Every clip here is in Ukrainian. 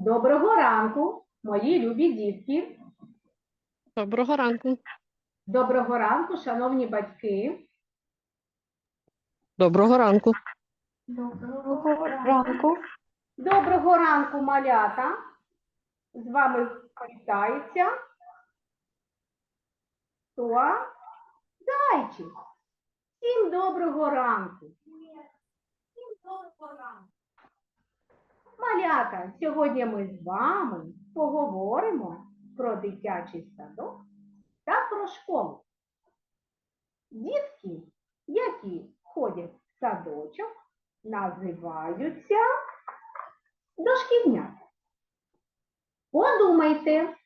Доброго ранку, мої любі дітки. Доброго ранку. Доброго ранку, шановні батьки. Доброго ранку. Доброго ранку. Доброго ранку, малята. З вами вітається. Хто? Зайчик. Всім доброго ранку. Всім доброго ранку. Малята, сьогодні ми з вами поговоримо про дитячий садок та про школу. Дітки, які ходять в садочок, називаються дошкільнята. Подумайте,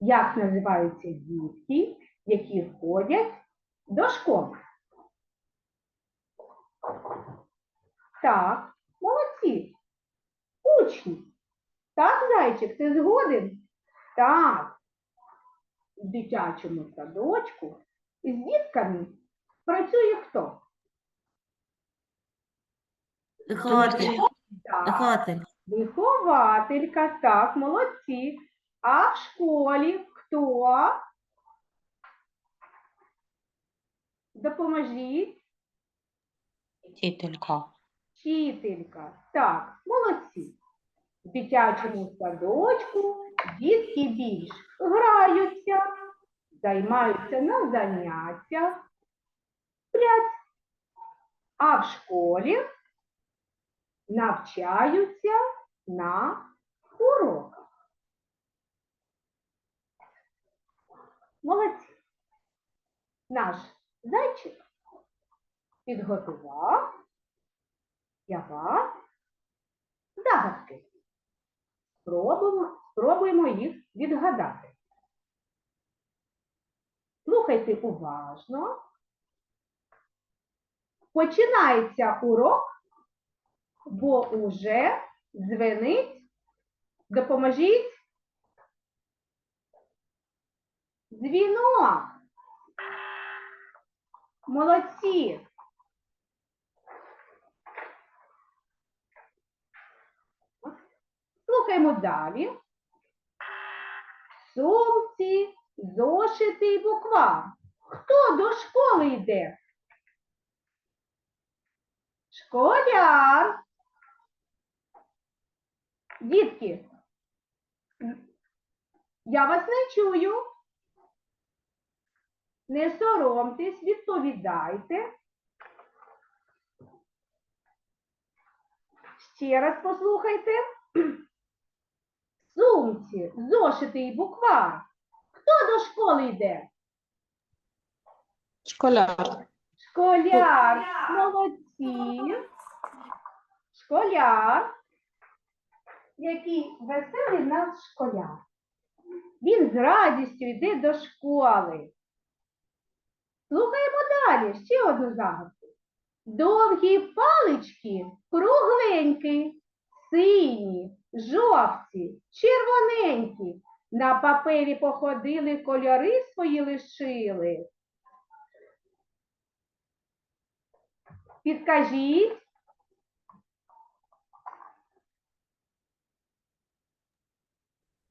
як називаються дітки, які ходять до школи. Так, молодці. Учні. Так, зайчик, ти згоден? Так. В дитячому садочку з дітками працює хто? Вихователь. Так. Вихователь. Вихователька, так, молодці. А в школі хто? Допоможіть. Вчителька. Вчителька. Так, молодці. В дитячому садочку дітки більш граються, займаються на заняттях, сплять. А в школі навчаються на уроках. Молодці. Наш зайчик підготував для вас загадки. Спробуємо, спробуємо їх відгадати. Слухайте уважно. Починається урок, бо уже дзвенить. Допоможіть. Дзвінок. Молодці. Слухаємо далі. Сумці, зошити і буква. Хто до школи йде? Школяр. Дітки, я вас не чую. Не соромтесь, відповідайте. Ще раз послухайте. Сумці, зошити і буква. Хто до школи йде? Школяр. Школяр, молодці. Школяр. Який веселий наш школяр. Він з радістю йде до школи. Слухаємо далі ще одну загадку. Довгі палички кругленькі, сині, жовті, червоненькі. На папері походили, кольори свої лишили. Підкажіть.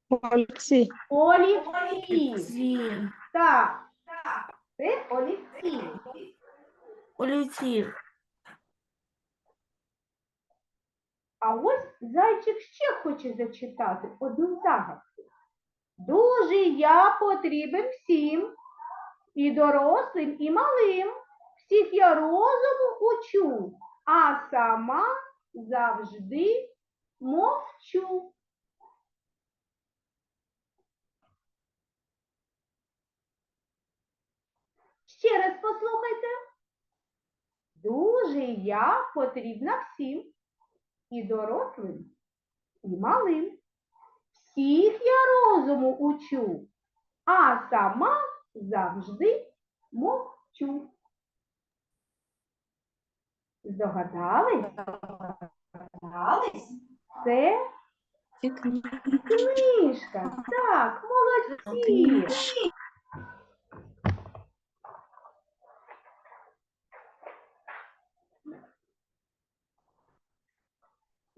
Олексій. Олівці. Так, це олівці. Олівці. А ось зайчик ще хоче зачитати одну загадку. Дуже я потрібен всім, і дорослим, і малим. Всіх я розуму учу, а сама завжди мовчу. Ще раз послухайте. Дуже я потрібна всім, і дорослим, і малим. Всіх я розуму учу, а сама завжди мовчу. Здогадались? Це книжка. Так, молодці.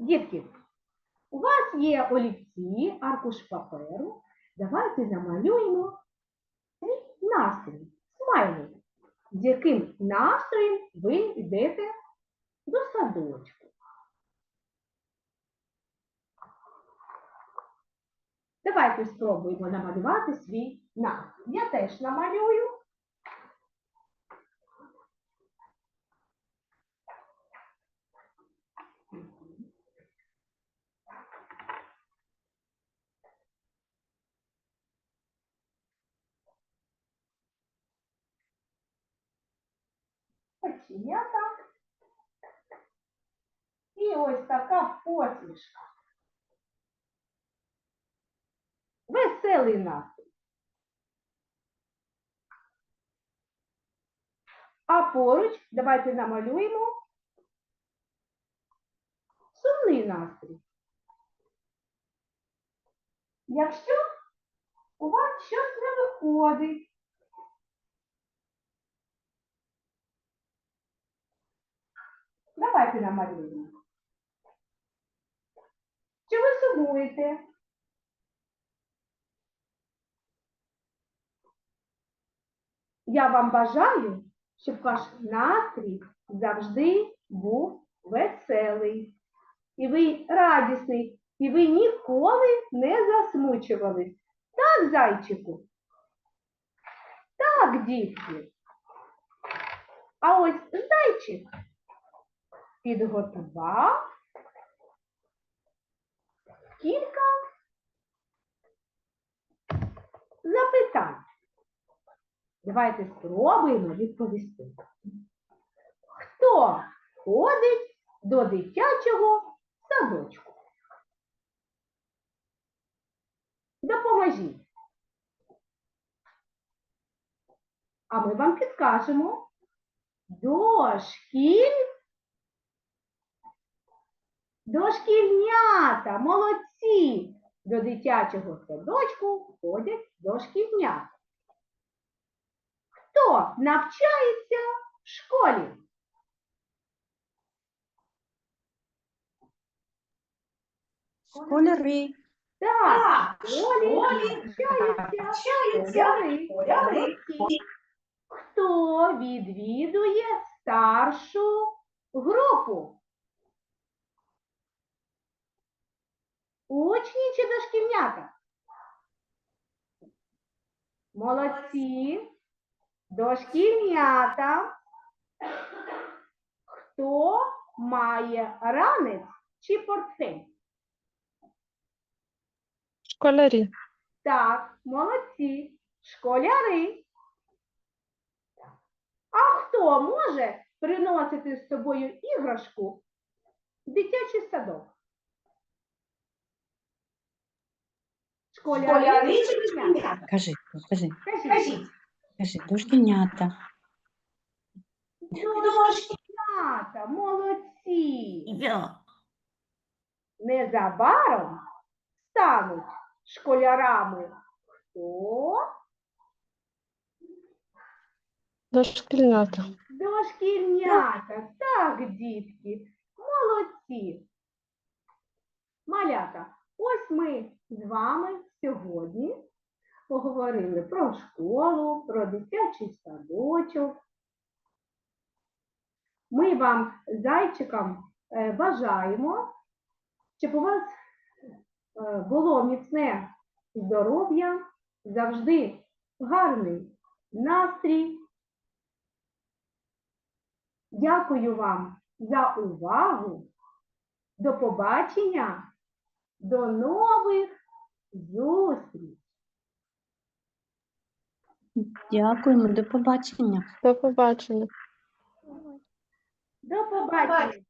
Дітки, у вас є олівці, аркуш паперу. Давайте намалюємо свій настрій, смайлик, з яким настроєм ви йдете до садочку. Давайте спробуємо намалювати свій настрій. Я теж намалюю. Оченята. І ось така посмішка. Веселий настрій. А поруч давайте намалюємо сумний настрій. Якщо у вас щось не виходить, давайте намалюємо. Що ви сумуєте? Я вам бажаю, щоб ваш настрій завжди був веселий. І ви радісний, і ви ніколи не засмучувались. Так, зайчику? Так, дітки. А ось зайчик підготував кілька запитань. Давайте спробуємо відповісти. Хто ходить до дитячого садочку? Допоможіть. А ми вам підкажемо. Дошкіль. Дошкільнята, молодці. До дитячого садочку ходять дошкільнята. Хто навчається в школі? Школяри. Так, в школі навчаються школяри. Хто відвідує старшу групу? Учні чи дошкільнята? Молодці. Дошкільнята. Хто має ранець чи портфель? Школярі. Так, молодці. Школяри. А хто може приносити з собою іграшку в дитячий садок? Школяри чи дошкільнята? Кажи, кажи, Кажіть. кажи, дошкільнята. Дошкільнята, молодці. Я. Незабаром стануть школярами хто? Дошкільнята. Дошкільнята, так, дітки, молодці. Малята, ось ми з вами сьогодні поговорили про школу, про дитячий садочок. Ми вам, зайчикам, е, бажаємо, щоб у вас е, було міцне здоров'я, завжди гарний настрій. Дякую вам за увагу. До побачення. До нових зустріч. Дякуємо, до побачення. До побачення. До побачення.